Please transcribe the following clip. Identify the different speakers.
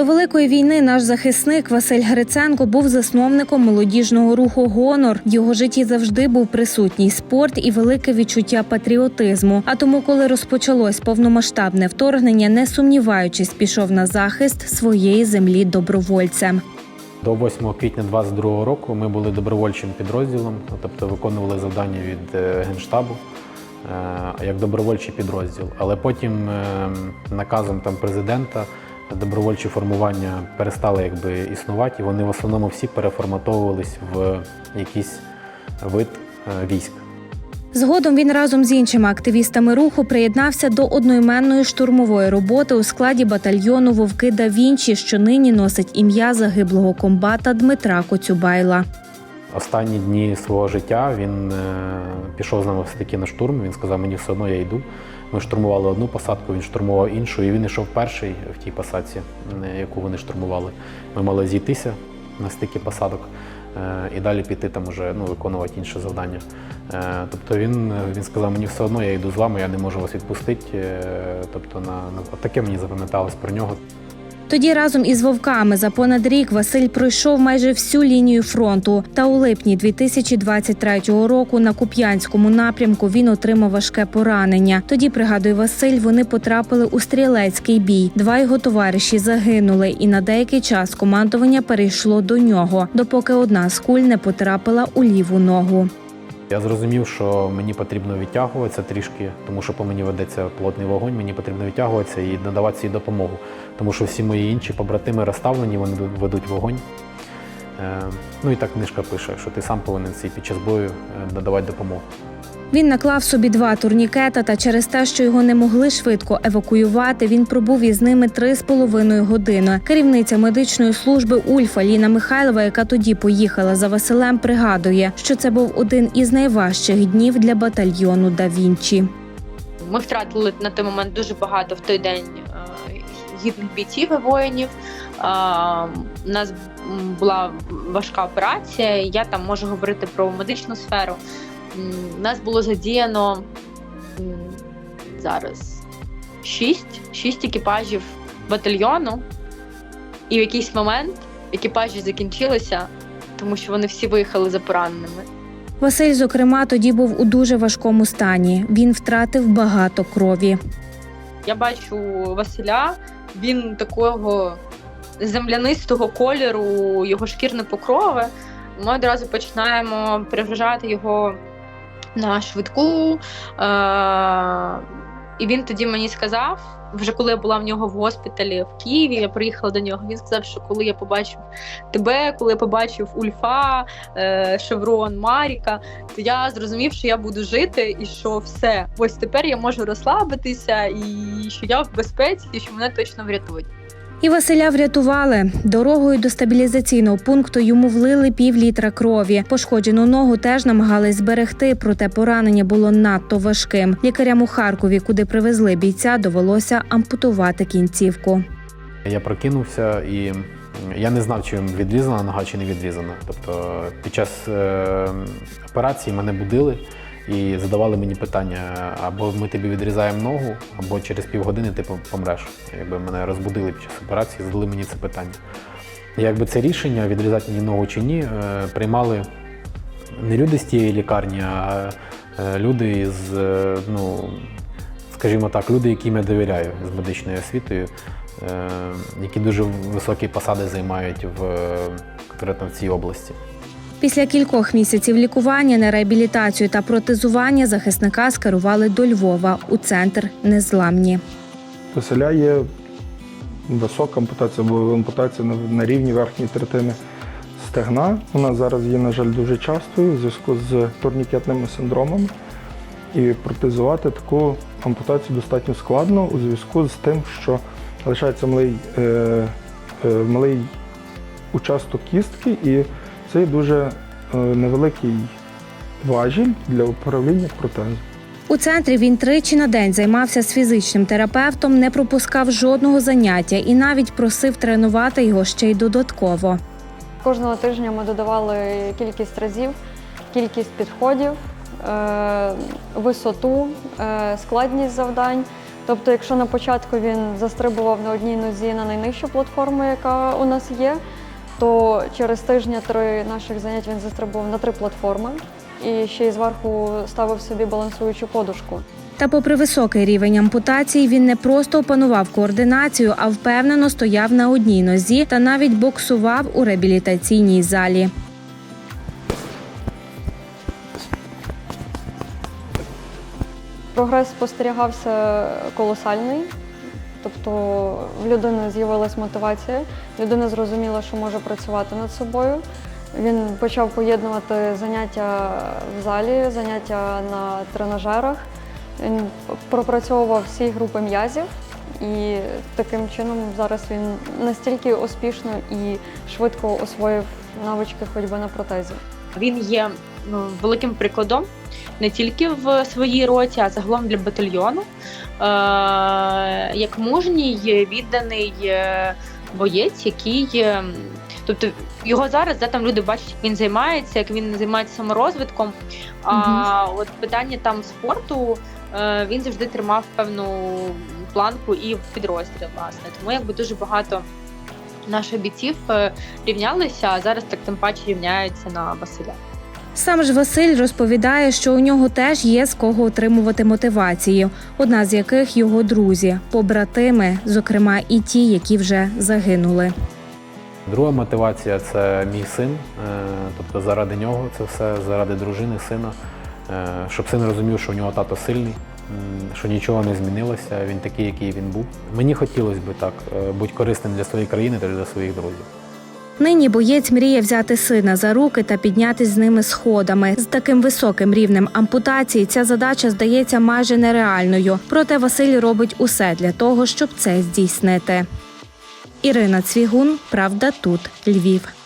Speaker 1: До великої війни наш захисник Василь Гриценко був засновником молодіжного руху Гонор. В його житті завжди був присутній спорт і велике відчуття патріотизму. А тому, коли розпочалось повномасштабне вторгнення, не сумніваючись, пішов на захист своєї землі добровольцем.
Speaker 2: До 8 квітня 2022 року ми були добровольчим підрозділом, ну, тобто виконували завдання від е, Генштабу е, як добровольчий підрозділ. Але потім е, наказом там, президента добровольчі формування перестали якби, існувати, і вони в основному всі переформатовувались в якийсь вид е, військ.
Speaker 1: Згодом він разом з іншими активістами руху приєднався до одноіменної штурмової роботи у складі батальйону Вовки да Вінчі, що нині носить ім'я загиблого комбата Дмитра Коцюбайла.
Speaker 2: Останні дні свого життя він е, пішов з нами все-таки на штурм. Він сказав, мені все одно я йду. Ми штурмували одну посадку, він штурмував іншу, і він йшов перший в тій посадці, яку вони штурмували. Ми мали зійтися на стикі посадок е, і далі піти там уже ну, виконувати інше завдання. Е, Тобто він, він сказав, мені все одно я йду з вами, я не можу вас відпустити. Е, Тобто на, на таке мені запам'яталось про нього.
Speaker 1: Тоді разом із вовками за понад рік Василь пройшов майже всю лінію фронту. Та у липні 2023 року на Куп'янському напрямку він отримав важке поранення. Тоді, пригадує Василь, вони потрапили у стрілецький бій. Два його товариші загинули, і на деякий час командування перейшло до нього, допоки одна з куль не потрапила у ліву ногу.
Speaker 2: Я зрозумів, що мені потрібно відтягуватися трішки, тому що по мені ведеться плотний вогонь, мені потрібно відтягуватися і надавати цій допомогу. Тому що всі мої інші побратими розставлені, вони ведуть вогонь. Е, Ну і так книжка пише, що ти сам повинен під час бою е, надавати допомогу.
Speaker 1: Він наклав собі два турнікета, та через те, що його не могли швидко евакуювати, він пробув із ними три з половиною години. Керівниця медичної служби Ульфа Ліна Михайлова, яка тоді поїхала за Василем, пригадує, що це був один із найважчих днів для батальйону Да Вінчі.
Speaker 3: Ми втратили на той момент дуже багато в той день е, гідних бійців і воїнів. Е, У нас була важка операція. Я там можу говорити про медичну сферу. У нас було задіяно зараз шість, шість екіпажів батальйону, і в якийсь момент екіпажі закінчилися, тому що вони всі виїхали за пораненими.
Speaker 1: Василь, зокрема, тоді був у дуже важкому стані. Він втратив багато крові.
Speaker 3: Я бачу Василя, він такого землянистого кольору, його шкірне покрови. Ми одразу починаємо переважати його на швидку. Е- і він тоді мені сказав, вже коли я була в нього в госпіталі в Києві, я приїхала до нього. Він сказав, що коли я побачив тебе, коли я побачив Ульфа, е- Шеврон, Маріка, то я зрозумів, що я буду жити і що все, ось тепер я можу розслабитися, і що я в безпеці, і що мене точно врятують.
Speaker 1: І Василя врятували. Дорогою до стабілізаційного пункту йому влили пів літра крові. Пошкоджену ногу теж намагались зберегти, проте поранення було надто важким. Лікарям у Харкові, куди привезли бійця, довелося ампутувати кінцівку.
Speaker 2: Я прокинувся і я не знав, чи відрізана нога, чи не відрізана. Тобто під час е, операції мене будили і задавали мені питання: або ми тобі відрізаємо ногу, або через півгодини ти помреш. Якби мене розбудили під час операції, задали мені це питання. Якби це рішення, відрізати мені ногу чи ні, е, приймали не люди з тієї лікарні, а е, люди із, е, ну, скажімо так, люди, яким я довіряю з медичною освітою, які дуже високі посади займають в в цій області.
Speaker 1: Після кількох місяців лікування на реабілітацію та протезування захисника скерували до Львова у центр незламні.
Speaker 4: Василя є висока ампутація, бо ампутація на рівні верхньої третини стегна. Вона зараз є, на жаль, дуже частою в зв'язку з турнікетними синдромами. І протезувати таку ампутацію достатньо складно у зв'язку з тим, що лишається малий, е, е, малий участок кістки, і це дуже е, невеликий важіль для управління протезом.
Speaker 1: У центрі він тричі на день займався з фізичним терапевтом, не пропускав жодного заняття і навіть просив тренувати його ще й додатково.
Speaker 5: Кожного тижня ми додавали кількість разів, кількість підходів, е, висоту, е, складність завдань. Тобто, якщо на початку він застрибував на одній нозі на найнижчу платформу, яка у нас є, то через тижня-три наших занять він застрибував на три платформи і ще й зверху ставив собі балансуючу подушку.
Speaker 1: Та, попри високий рівень ампутації, він не просто опанував координацію, а впевнено стояв на одній нозі та навіть боксував у реабілітаційній залі.
Speaker 5: Прогрес спостерігався колосальний. Тобто в людини з'явилась мотивація, людина зрозуміла, що може працювати над собою. Він почав поєднувати заняття в залі, заняття на тренажерах. Він пропрацьовував всі групи м'язів, і таким чином зараз він настільки успішно і швидко освоїв навички ходьби на протезі.
Speaker 3: Він є ну, великим прикладом не тільки в своїй роті, а загалом для батальйону. Е, як мужній, відданий е, боєць, який. е, Тобто його зараз да, там люди бачать, як він займається, як він займається саморозвитком. А от питання там спорту він завжди тримав певну планку і в підрозділі, власне. Тому якби дуже багато наших бійців рівнялися, а зараз так тим паче рівняються на Василя.
Speaker 1: Сам ж Василь розповідає, що у нього теж є з кого отримувати мотивацію, одна з яких його друзі, побратими, зокрема і ті, які вже загинули.
Speaker 2: Друга мотивація це мій син. Е, Тобто заради нього це все, заради дружини, сина. Е, Щоб син розумів, що у нього тато сильний, що нічого не змінилося, він такий, який він був. Мені хотілося б так е, бути корисним для своєї країни та для своїх друзів.
Speaker 1: Нині боєць мріє взяти сина за руки та піднятись з ними сходами. З таким високим рівнем ампутації ця задача здається майже нереальною. Проте Василь робить усе для того, щоб це здійснити. Ірина Цвігун, Правда, тут Львів.